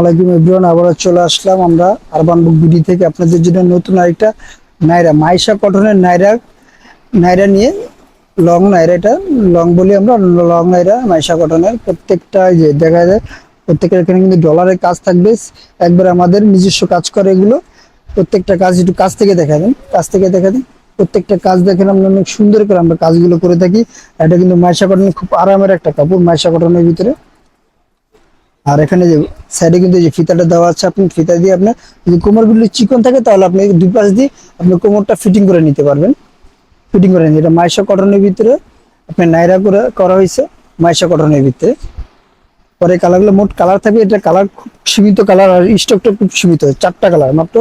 আলাইকুম চলে আসলাম আমরা আরবান বুক বিডি থেকে। আপনাদের জন্য নতুন কটনের নিয়ে লং লং আমরা, লং প্রত্যেকটা দেখা যায় এখানে কিন্তু ডলারের কাজ থাকবে। একবার আমাদের নিজস্ব কাজ করে এগুলো, প্রত্যেকটা কাজ একটু কাজ থেকে দেখা দেন কাজ থেকে দেখা দেন। প্রত্যেকটা কাজ দেখেন আমরা অনেক সুন্দর করে আমরা কাজগুলো করে থাকি। এটা কিন্তু মাইশা কটনের খুব আরামের একটা কাপড়, মাইশা কটনের ভিতরে। আর এখানে যে সাইডে কিন্তু যে ফিতাটা দেওয়া আছে, আপনি ফিতা দিয়ে আপনার যদি কোমরগুলো চিকন থাকে, তাহলে আপনি দুই পাশ দিয়ে আপনি কোমরটা ফিটিং করে নিতে পারবেন। ফিটিং করে নিতে এটা মাইশা কটনের ভিতরে আপনার নাইরা করে করা হয়েছে, মাইশা কটনের ভিতরে। পরে কালারগুলো মোট কালার থাকবে, এটা কালার খুব সীমিত কালার আর স্টকটা খুব সীমিত, চারটা কালার, মাত্র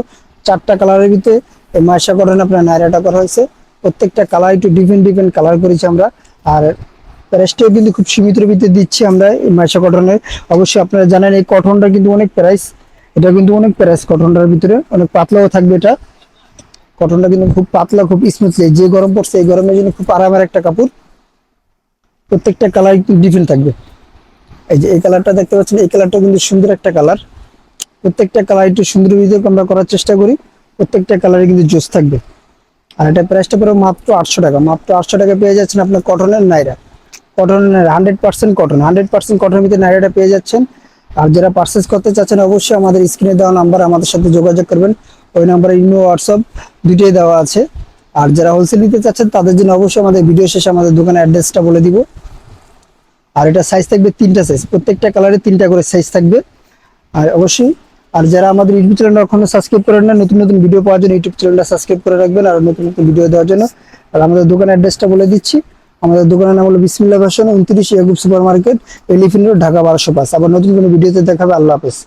চারটা কালারের ভিতরে এই মাইশা কটনে আপনার নাইরাটা করা হয়েছে। প্রত্যেকটা কালার একটু ডিফারেন্ট ডিফারেন্ট কালার করেছি আমরা, আর প্রাইসটাও কিন্তু খুব সীমিত ভিতরে দিচ্ছি আমরা এই মাইশা কটনের। অবশ্যই আপনারা জানেন এই কটনটা কিন্তু অনেক প্রাইস এটা কিন্তু অনেক প্রাইস কটনটার ভিতরে, অনেক পাতলাও থাকবে এটা। কটনটা কিন্তু খুব পাতলা, খুব স্মুথলি যে গরম পড়ছে এই গরমের জন্য খুব আরামের একটা কাপড়। প্রত্যেকটা কালার কিন্তু ডিফারেন্ট থাকবে। এই যে এই কালারটা দেখতে পাচ্ছেন, এই কালারটা কিন্তু সুন্দর একটা কালার প্রত্যেকটা কালার একটু সুন্দর ভিতরে আমরা করার চেষ্টা করি, প্রত্যেকটা কালারে কিন্তু জোস থাকবে। আর এটা প্রাইসটা পড়ে মাত্র আটশো টাকা, মাত্র আটশো টাকা পেয়ে যাচ্ছেন আপনার কটনের নাইরা। কটনের hundred percent cotton hundred percent কটনের ভিতরে নাইরাটা পেয়ে যাচ্ছেন। আর যারা পার্সেস করতে চাচ্ছেন, অবশ্যই আমাদের স্ক্রিনে দেওয়া নাম্বার আমাদের সাথে যোগাযোগ করবেন। ওই নাম্বারে ইমো, হোয়াটসঅ্যাপ দুটোই দেওয়া আছে। আর যারা হোলসেল নিতে চাচ্ছেন, তাদের জন্য অবশ্যই আমাদের ভিডিও শেষে আমাদের দোকানের অ্যাড্রেসটা বলে দিব। আর এটা সাইজ থাকবে তিনটা সাইজ প্রত্যেকটা কালারে তিনটা করে সাইজ থাকবে। আর অবশ্যই, আর যারা আমাদের ইউটিউব চ্যানেলটা এখনও সাবস্ক্রাইব করেন না, নতুন নতুন ভিডিও পাওয়ার জন্য ইউটিউব চ্যানেলটা সাবস্ক্রাইব করে রাখবেন। আর নতুন নতুন ভিডিও দেওয়ার জন্য আর আমাদের দোকানের অ্যাড্রেসটা বলে দিচ্ছি। আমাদের দোকানের নাম হলো বিসমিল্লা ফ্যাশন, উনত্রিশ Yakub super market elephant road, Dhaka বারোশো পাঁচ। আবার নতুন কোনো ভিডিওতে দেখাবে, আল্লাহ হাফেজ।